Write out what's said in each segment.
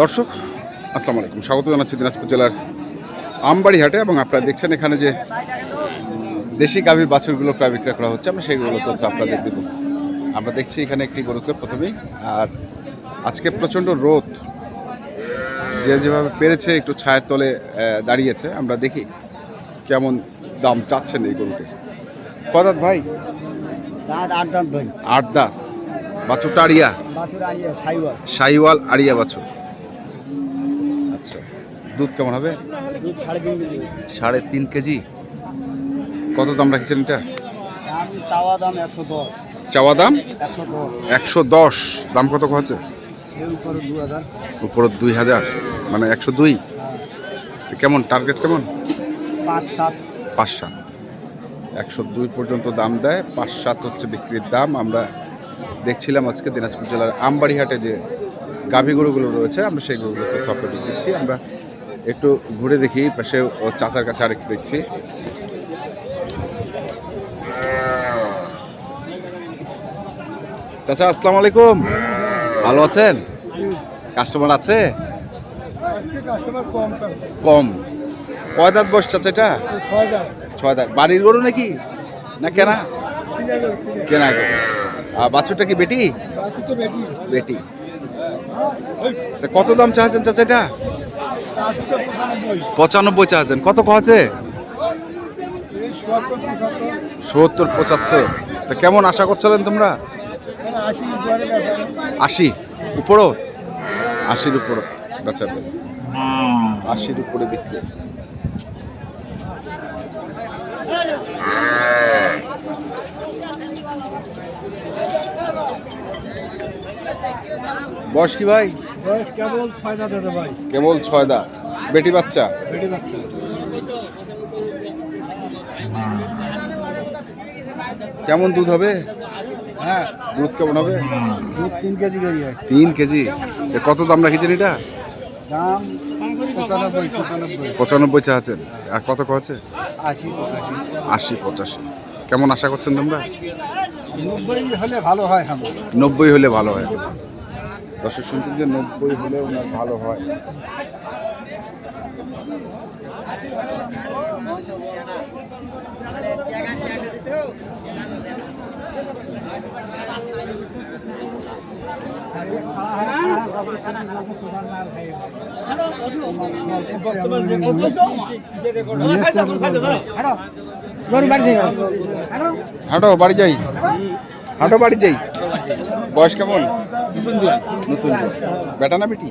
দর্শক আসসালামু আলাইকুম। স্বাগত জানাচ্ছি দিনাজপুর জেলার আমবাড়ি হাটে এবং আপনারা দেখছেন এখানে যে দেশি গাভীর বাছুরগুলো প্রায় বিক্রয় করা হচ্ছে আমরা সেইগুলো তথ্য আপনাদের দেব। আমরা দেখছি এখানে একটি গরুকে প্রথমেই আর আজকে প্রচণ্ড রোদ। যে যেভাবে পেরেছে একটু ছায়ের তলে দাঁড়িয়েছে। আমরা দেখি কেমন দাম চাচ্ছেন এই গরুকে। কদাত ভাই? আট দাঁত ভাই। আট দাঁত। বাছুরটা আড়িয়া? সাইওয়াল আড়িয়া বাছুর। দুধ কেমন হবে? সাড়ে তিন কেজি। কত দাম রাখছেন এটা? চাওয়া দাম একশো দশ। দাম কত এর উপরে দুই হাজার। মানে একশো দুই। কেমন? টার্গেট কেমন? পাঁচ সাত। পাঁচ সাত। একশো দুই পর্যন্ত দাম দেয়। পাঁচ সাত হচ্ছে বিক্রির দাম। আমরা দেখছিলাম আজকে দিনাজপুর জেলার আমবাড়িহাটে যে গাভী গরুগুলো রয়েছে আমরা সেই গরুগুলো তথ্য দিচ্ছি। আমরা একটু ঘুরে দেখি পাশে ও চাচার কাছে আরেকটু দেখছি। চাচা আসসালামু আলাইকুম। ভালো আছেন? কাস্টমার আছে? কম। কয় দাঁত বয়স চাচা এটা? ছয় দাঁত। বাড়ির গরু নাকি? না কেনা? কেনা আর বাছুরটা কি বেটি? বেটি। কত দাম চাচ্ছেন চাচা এটা? পঁচানব্বই চাচ্ছেন। কত এই সত্তর, পঁচাত্তর। তা কেমন আশা করছিলেন তোমরা? আশি। উপরও? আশির উপর। বেচাবে আশির উপরে বিক্রি। বয়স কি ভাই? বয়স কেবল ছয় দাঁত আছে ভাই। কেবল ছয় দা বেটি বাচ্চা? বেটি বাচ্চা। কেমন দুধ হবে? হ্যাঁ। দুধ কেমন হবে? দুধ তিন কেজি করি হয়। তিন কেজি। কত দাম রাখিছেন এটা? দাম পঁচানব্বই পঁচানব্বই। পঁচানব্বই চাচ্ছেন। আর কত কছে আশি পঁচাশি। আশি পঁচাশি। কেমন আশা করছেন তোমরা? নব্বই হলে ভালো হয়। নব্বই হলে ভালো হয়। দর্শক শুনছেন যে নব্বই হলে ওনার ভালো হয়। হাঁটো। বাড়ি যাই। হাঁটো বাড়ি যাই। বয়স কেমন? নতুন জোয়ান। বেটা না বেটি?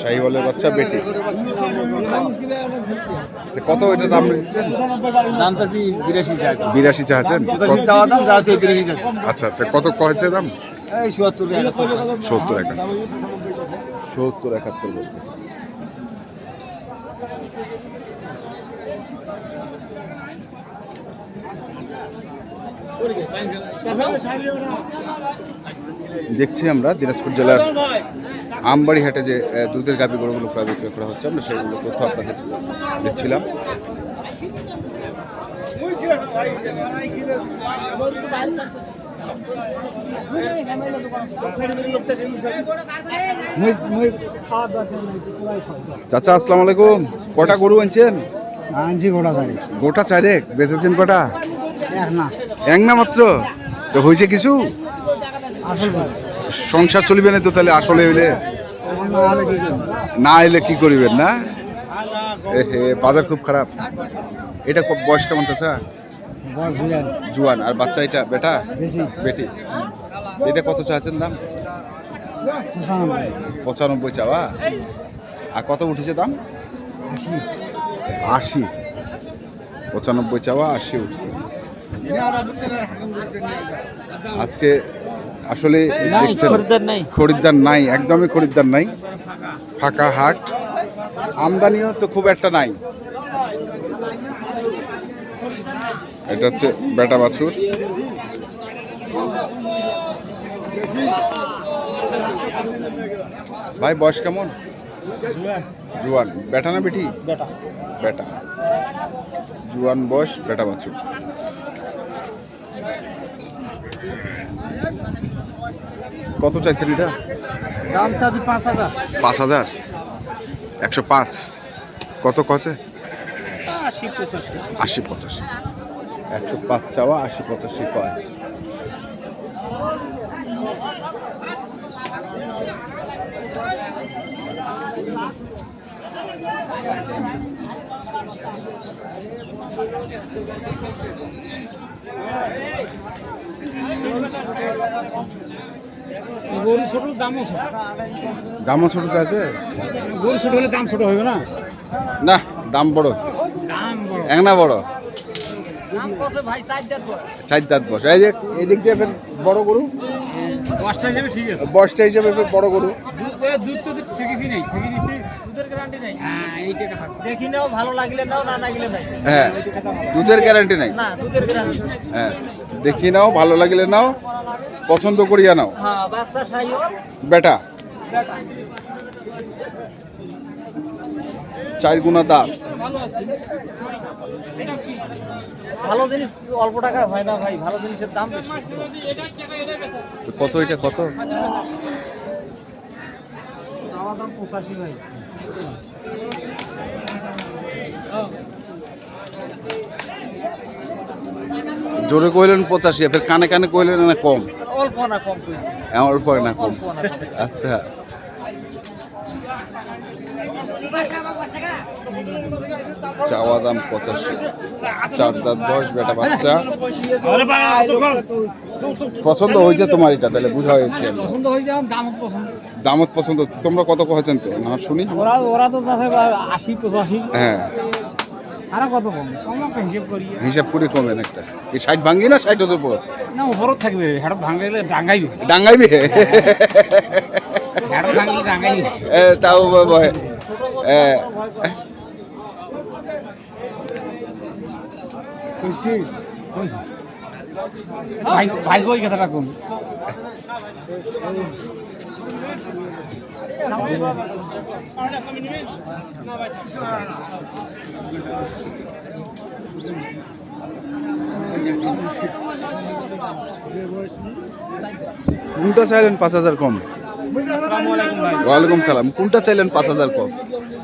শাহিওয়ালের বাচ্চা বেটি। কত এটা দাম রেখেছেন? দাম চাচ্ছি বিরাশি টাকা বিরাশি চাচ্ছেন চাওয়া দাম যা হচ্ছে বিরাশি আচ্ছা তা কত কয়েছে দাম? এই চুয়াত্তর সত্তর একাত্তর। সত্তর একাত্তর বলতেছে। দেখছি আমরা দিনাজপুর জেলার আমবাড়ি হাটে যে দুধের গাভি গরুগুলো প্রায় বিক্রয় করা হচ্ছে আমরা সেইগুলো তথ্য আপনাদের দিচ্ছিলাম। চাচা আসসালামু আলাইকুম। কটা গরু আনছেন? আনছি গোটা গাড়ি। গোটা চারেক? বেঁচেছেন কটা? এক না। এক না মাত্র? তো হয়েছে কিছু? সংসার চলিবে না তো তাহলে আসলে হইলে না এলে কি করিবেন, না? বাজার খুব খারাপ। এটা খুব বয়স কেমন চাচা? জুয়ান। আর বাচ্চা এটা, বেটা? বেটি। এটা কত চাচ্ছেন দাম? পঁচানব্বই চাওয়া? আর কত উঠেছে দাম? আশি। পঁচানব্বই চাওয়া, আশি উঠছে। আজকে আসলে খরিদ্দার নাই একদমই খরিদ্দার নাই। ফাঁকা হাট। আমদানিও তো খুব একটা নাই। এটা হচ্ছে বেটা বাছুর। ভাই বয়স কেমন? জুয়ান। বেটা না বেটি? বেটা। বেটা। জুয়ান বয়স বেটা বাছুর। কত চাইছেন এটা? দাম চাচ্ছি পাঁচ হাজার। পাঁচ হাজার? একশো পাঁচ। কত কচে? আশি পঁচাশি। আশি পঁচাশি। একশো পাঁচ চাওয়া আশি পঁচাশি কয়। গরু ছোট দামও ছোট। দামও ছোট চাইছে? গরু ছোট হলে দাম ছোট হবে না? না দাম বড়। দাম বড়। একনা বড়? চার দাঁত দাঁত এই যে এদিক দিয়ে ফের বড় গরু? দশটা হিসেবে ঠিক আছে। বস্তা হিসেবে বড় গরু। দুধ দুধ তো নাই ছেকে দুধের গ্যারান্টি নেই। হ্যাঁ এইটা কথা দেখি নাও ভালো লাগলে নাও না লাগলে নাই। হ্যাঁ দুধের গ্যারান্টি নাই। না দুধের গ্যারান্টি হ্যাঁ দেখি নাও ভালো লাগলে নাও পছন্দ করিয়া নাও। হ্যাঁ বাচ্চা সাইও বেটা। চার গুণা দাঁত ভালো জিনিস অল্প টাকা হয় না ভাই ভালো জিনিসের দাম কত এটা কত? পঁচাশি ভাই। জোরে কইলেন পঁচাশি ফের কানে কানে কইলেন না কম? অল্প না কম কইছি। কম। অল্প না কম। আচ্ছা। চাওয়া দাম পঁচাশি। চার দাঁত বয়স বেটা বাচ্চা। পছন্দ হয়েছে তোমার এটা তাহলে বুঝা হয়েছে। হয়ে দামত পছন্দ। তোমরা কত কহেছেন তো? না শুনি। ওরা ওরা তো আশি পঁচাশি। হ্যাঁ। আরও কত হিসেব করি। হিসাব করে কমেন একটা। কি ষাট ভাঙ্গি না? ষাট ওদের উপর? না থাকবে। ডাঙ্গাইবে। এ, তাও কথাটা কোন কোনটা চাইলেন পাঁচ হাজার কম? ওয়ালাইকুম সালাম। কোনটা চাইলেন পাঁচ হাজার কম?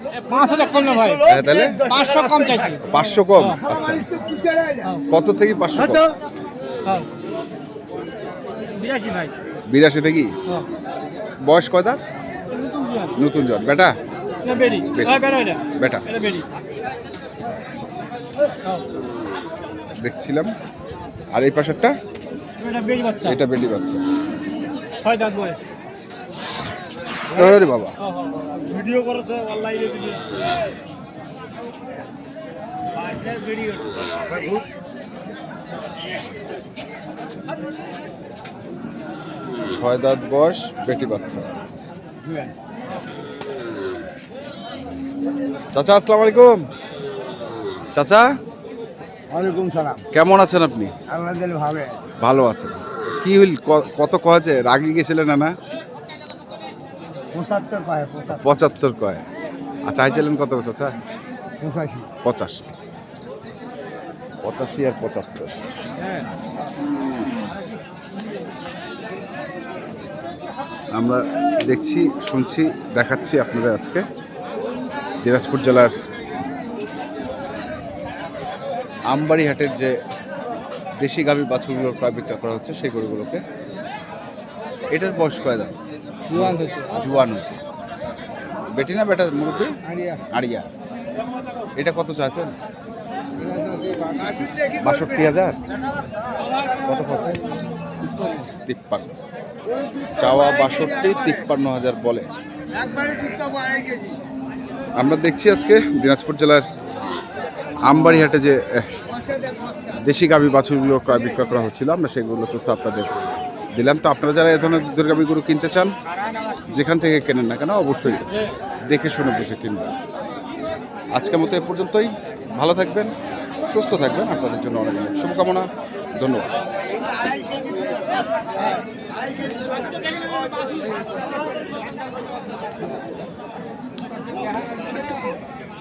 হ্যাঁ তাহলে? পাঁচশো কম আচ্ছা। কত থেকে পাঁচশো বিরাশি থেকে? বয়স কয় দাঁত নতুন জন। বেটা? বেটি। বেটা। দেখছিলাম। আর এই পাশেরটা? এটা বেড়ি বাচ্চা। এটা বেটি বাচ্চা। ছয় দাঁত বয়স। আরে বাবা। ভিডিও করেছে অনলাইনে ভিডিও ভিডিও। ছয় দাঁত বয়স বেটি বাচ্চা। চাচা আসসালামু আলাইকুম। চাচা? ওয়ালাইকুম সালাম। কেমন আছেন আপনি? আল্লাহ ভালো। ভালো আছেন। কি হইল কত কয়েছে রাগি গেছিলেন না? পঁচাত্তর কয় আর চাইছিলেন কত চাচা পঁচাশি। পঁচাশি। পঁচাশি আর পঁচাত্তর। আমরা দেখছি শুনছি দেখাচ্ছি আপনাদের আজকে দিনাজপুর জেলার আমবাড়ি হাটের যে দেশি গাভী বাছুরগুলো ক্রয় বিক্রয় করা হচ্ছে সেই গরুগুলোকে। এটার বয়স কয় দাম চুয়ান হয়েছে। জুয়ান হয়েছে। বেটি না বেটা মুরব্বী? আড়িয়া। আড়িয়া। এটা কত চাচ্ছেন বাষট্টি। হাজার? কত কত তিপ্পান্ন। চাওয়া বাষট্টি তিপ্পান্ন হাজার বলে। আমরা দেখছি আজকে দিনাজপুর জেলার আমবাড়িহাটে যে দেশি গাভী বাছুরগুলো ক্রয় বিক্রয় করা হচ্ছিল আমরা সেগুলো তথ্য আপনাদের দিলাম। তো আপনারা যারা এ ধরনের দুধের গাভীগুলো কিনতে চান, যেখান থেকে কেনেন না কেন অবশ্যই দেখে শুনে বুঝে কিনবেন। আজকের মতো এ পর্যন্তই। ভালো থাকবেন, সুস্থ থাকবেন। আপনাদের জন্য অনেক অনেক শুভকামনা। ধন্যবাদ।